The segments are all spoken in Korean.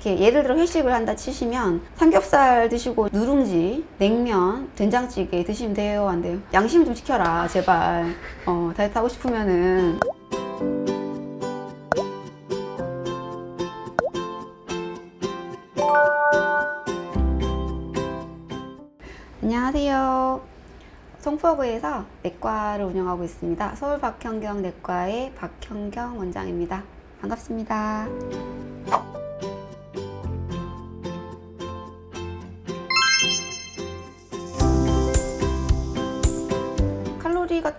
이렇게 예를 들어 회식을 한다 치시면 삼겹살 드시고 누룽지, 냉면, 된장찌개 드시면 돼요, 안 돼요? 양심 좀 지켜라, 제발. 어, 다이어트 하고 싶으면은. 안녕하세요. 송포구에서 내과를 운영하고 있습니다. 서울 박현경 내과의 박현경 원장입니다. 반갑습니다.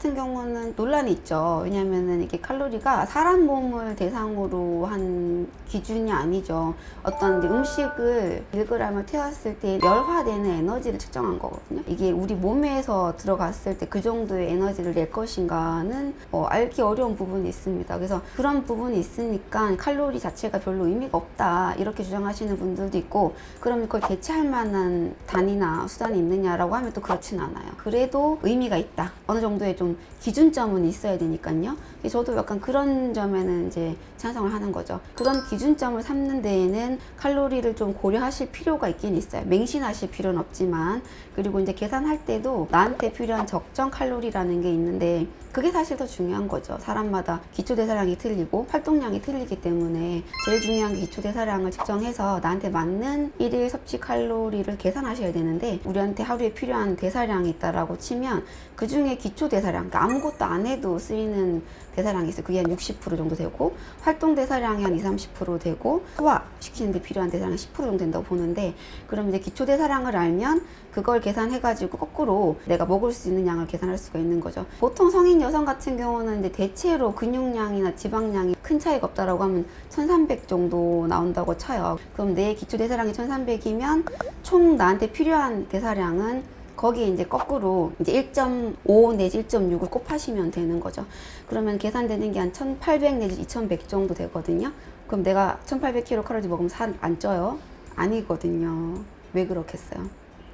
같은 경우는 논란이 있죠. 왜냐면은 이게 칼로리가 사람 몸을 대상으로 한 기준이 아니죠. 어떤 음식을 1g을 태웠을 때 열화되는 에너지를 측정한 거거든요. 이게 우리 몸에서 들어갔을 때 그 정도의 에너지를 낼 것인가는 어, 알기 어려운 부분이 있습니다. 그래서 그런 부분이 있으니까 칼로리 자체가 별로 의미가 없다. 이렇게 주장하시는 분들도 있고, 그러면 그걸 대체할 만한 단위나 수단이 있느냐라고 하면 또 그렇진 않아요. 그래도 의미가 있다. 어느 정도의 좀 기준점은 있어야 되니까요. 저도 약간 그런 점에는 이제 찬성을 하는 거죠. 그런 기준점을 삼는 데에는 칼로리를 좀 고려하실 필요가 있긴 있어요. 맹신하실 필요는 없지만 그리고 이제 계산할 때도 나한테 필요한 적정 칼로리라는 게 있는데 그게 사실 더 중요한 거죠. 사람마다 기초 대사량이 틀리고 활동량이 틀리기 때문에 제일 중요한 게 기초 대사량을 측정해서 나한테 맞는 일일 섭취 칼로리를 계산하셔야 되는데 우리한테 하루에 필요한 대사량이 있다라고 치면 그 중에 기초 대사량, 그러니까 아무것도 안 해도 쓰이는 대사량이 있어요. 그게 한 60% 정도 되고 활동 대사량이 한 20, 30% 되고 소화 시키는 데 필요한 대사량이 10% 정도 된다고 보는데 그럼 이제 기초 대사량을 알면 그걸 계산해가지고 거꾸로 내가 먹을 수 있는 양을 계산할 수가 있는 거죠. 보통 성인 여성 같은 경우는 이제 대체로 근육량이나 지방량이 큰 차이가 없다라고 하면 1300 정도 나온다고 쳐요. 그럼 내 기초 대사량이 1300이면 총 나한테 필요한 대사량은 거기에 이제 거꾸로 이제 1.5 내지 1.6을 곱하시면 되는 거죠. 그러면 계산되는 게 한 1800 내지 2100 정도 되거든요. 그럼 내가 1800kcal 먹으면 살 안 쪄요? 아니거든요. 왜 그렇겠어요?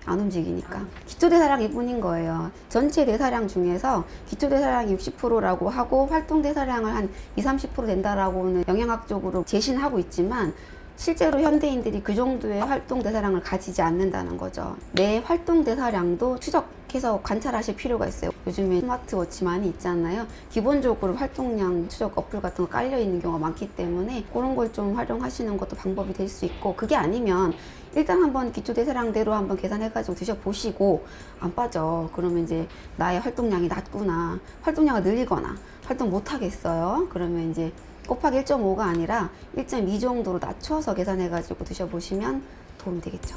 안 움직이니까. 기초 대사량 이뿐인 거예요. 전체 대사량 중에서 기초 대사량이 60%라고 하고 활동 대사량을 한 20, 30% 된다라고는 영양학적으로 제시는 하고 있지만 실제로 현대인들이 그 정도의 활동 대사량을 가지지 않는다는 거죠. 내 활동 대사량도 추적해서 관찰하실 필요가 있어요. 요즘에 스마트워치 많이 있잖아요. 기본적으로 활동량 추적 어플 같은 거 깔려 있는 경우가 많기 때문에 그런 걸 좀 활용하시는 것도 방법이 될 수 있고 그게 아니면 일단 한번 기초 대사량대로 한번 계산해가지고 드셔보시고 안 빠져. 그러면 이제 나의 활동량이 낮구나. 활동량을 늘리거나 활동 못 하겠어요. 그러면 이제 곱하기 1.5가 아니라 1.2 정도로 낮춰서 계산해가지고 드셔보시면 도움이 되겠죠.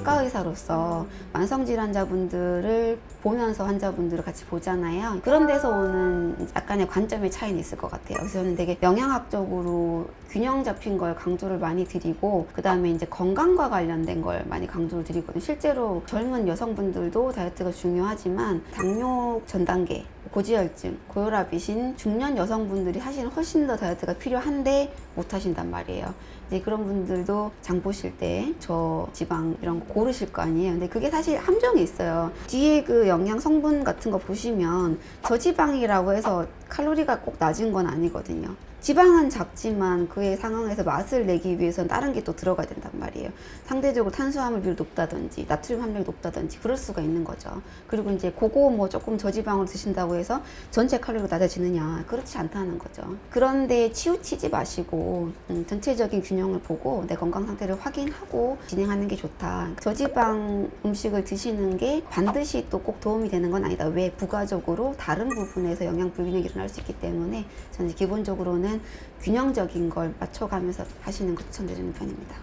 내과 의사로서 만성 질환자분들을 보면서 환자분들을 같이 보잖아요. 그런 데서 오는 약간의 관점의 차이는 있을 것 같아요. 그래서 저는 되게 영양학적으로 균형 잡힌 걸 강조를 많이 드리고 그 다음에 이제 건강과 관련된 걸 많이 강조를 드리거든요. 실제로 젊은 여성분들도 다이어트가 중요하지만 당뇨 전 단계 고지혈증, 고혈압이신 중년 여성분들이 사실은 훨씬 더 다이어트가 필요한데 못 하신단 말이에요. 이제 그런 분들도 장 보실 때 저 지방 이런 거 고르실 거 아니에요. 근데 그게 사실 함정이 있어요. 뒤에 그 영양 성분 같은 거 보시면 저지방이라고 해서 칼로리가 꼭 낮은 건 아니거든요. 지방은 작지만 그의 상황에서 맛을 내기 위해서는 다른 게 또 들어가야 된단 말이에요. 상대적으로 탄수화물 비율이 높다든지 나트륨 함량이 높다든지 그럴 수가 있는 거죠. 그리고 이제 그거 뭐 조금 저지방으로 드신다고 해서 전체 칼로리가 낮아지느냐 그렇지 않다는 거죠. 그런데 치우치지 마시고 음, 전체적인 균형을 보고 내 건강 상태를 확인하고 진행하는 게 좋다. 저지방 음식을 드시는 게 반드시 또 꼭 도움이 되는 건 아니다. 왜 부가적으로 다른 부분에서 영양 불균형이 일어날 수 있기 때문에 저는 기본적으로는 균형적인 걸 맞춰가면서 하시는 걸 추천드리는 편입니다.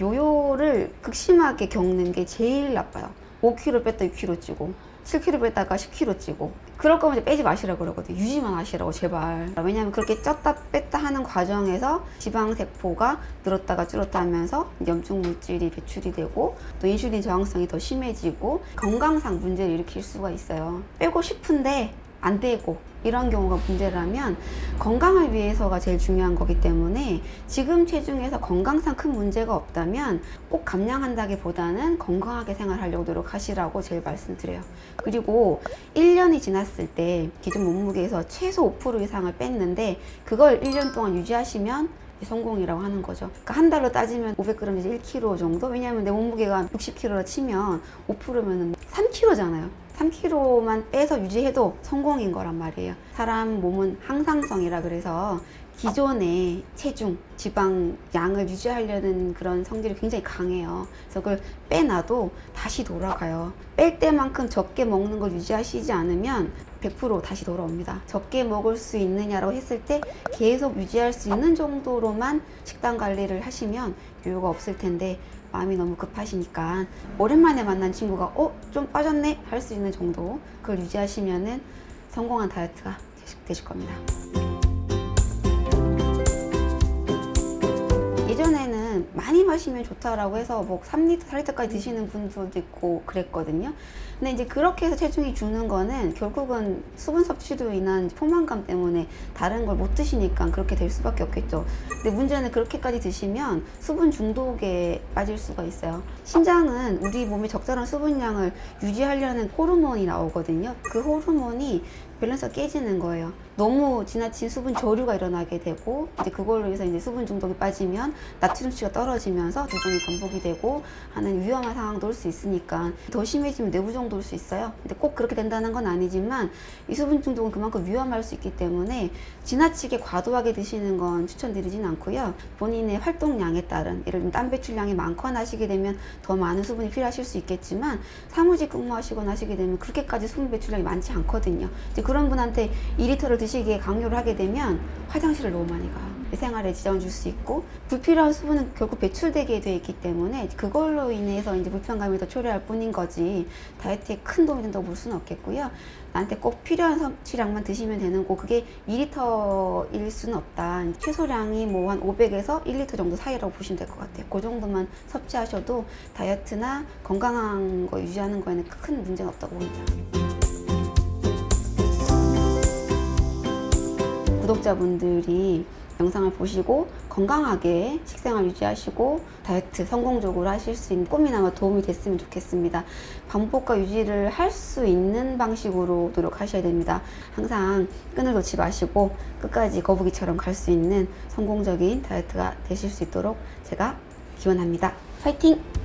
요요를 극심하게 겪는 게 제일 나빠요. 5kg 뺐다 6kg 찌고 7kg 뺐다가 10kg 찌고 그럴 거면 이제 빼지 마시라고 그러거든요. 유지만 하시라고 제발. 왜냐하면 그렇게 쪘다 뺐다 하는 과정에서 지방 세포가 늘었다가 줄었다 하면서 염증 물질이 배출이 되고 또 인슐린 저항성이 더 심해지고 건강상 문제를 일으킬 수가 있어요. 빼고 싶은데 안 되고 이런 경우가 문제라면 건강을 위해서가 제일 중요한 거기 때문에 지금 체중에서 건강상 큰 문제가 없다면 꼭 감량한다기보다는 건강하게 생활하려고 노력하시라고 제일 말씀드려요. 그리고 1년이 지났을 때 기존 몸무게에서 최소 5% 이상을 뺐는데 그걸 1년 동안 유지하시면 성공이라고 하는 거죠. 그러니까 한 달로 따지면 500g 이제 1kg 정도? 왜냐하면 내 몸무게가 60kg라 치면 5%면 3kg잖아요. 3kg만 빼서 유지해도 성공인 거란 말이에요. 사람 몸은 항상성이라 그래서 기존의 체중, 지방 양을 유지하려는 그런 성질이 굉장히 강해요. 그래서 그걸 빼놔도 다시 돌아가요. 뺄 때만큼 적게 먹는 걸 유지하시지 않으면 100% 다시 돌아옵니다. 적게 먹을 수 있느냐라고 했을 때 계속 유지할 수 있는 정도로만 식단 관리를 하시면 요요가 없을 텐데 마음이 너무 급하시니까 오랜만에 만난 친구가 어? 좀 빠졌네? 할 수 있는 정도 그걸 유지하시면은 성공한 다이어트가 되실 겁니다. 예전에는 많이 마시면 좋다라고 해서 뭐 3리터, 4리터까지 드시는 분들도 있고 그랬거든요. 근데 이제 그렇게 해서 체중이 주는 거는 결국은 수분 섭취로 인한 포만감 때문에 다른 걸 못 드시니까 그렇게 될 수밖에 없겠죠. 근데 문제는 그렇게까지 드시면 수분 중독에 빠질 수가 있어요. 신장은 우리 몸의 적절한 수분량을 유지하려는 호르몬이 나오거든요. 그 호르몬이 밸런스가 깨지는 거예요. 너무 지나친 수분 저류가 일어나게 되고 이제 그걸로 해서 이제 수분 중독에 빠지면 나트륨 수치가 떨어지면서 두종이 반복이 되고 하는 위험한 상황도 올 수 있으니까 더 심해지면 뇌부종도 올 수 있어요. 근데 꼭 그렇게 된다는 건 아니지만 이 수분 중독은 그만큼 위험할 수 있기 때문에 지나치게 과도하게 드시는 건 추천드리진 않고요. 본인의 활동량에 따른 예를 들면 땀 배출량이 많거나 하시게 되면 더 많은 수분이 필요하실 수 있겠지만 사무직 근무하시거나 하시게 되면 그렇게까지 수분 배출량이 많지 않거든요. 이제 그런 분한테 2리터를 드시기에 강요를 하게 되면 화장실을 너무 많이 가. 생활에 지장을 줄 수 있고 불필요한 수분은 결국 배출되게 돼 있기 때문에 그걸로 인해서 이제 불편감이 더 초래할 뿐인 거지 다이어트에 큰 도움이 된다고 볼 수는 없겠고요. 나한테 꼭 필요한 섭취량만 드시면 되는 거 그게 2리터일 수는 없다. 최소량이 뭐 한 500에서 1리터 정도 사이라고 보시면 될 것 같아요. 그 정도만 섭취하셔도 다이어트나 건강한 거 유지하는 거에는 큰 문제는 없다고 봅니다. 구독자분들이 영상을 보시고 건강하게 식생활 유지하시고 다이어트 성공적으로 하실 수 있는 꿈이나마 도움이 됐으면 좋겠습니다. 반복과 유지를 할 수 있는 방식으로 노력하셔야 됩니다. 항상 끈을 놓지 마시고 끝까지 거북이처럼 갈 수 있는 성공적인 다이어트가 되실 수 있도록 제가 기원합니다. 파이팅!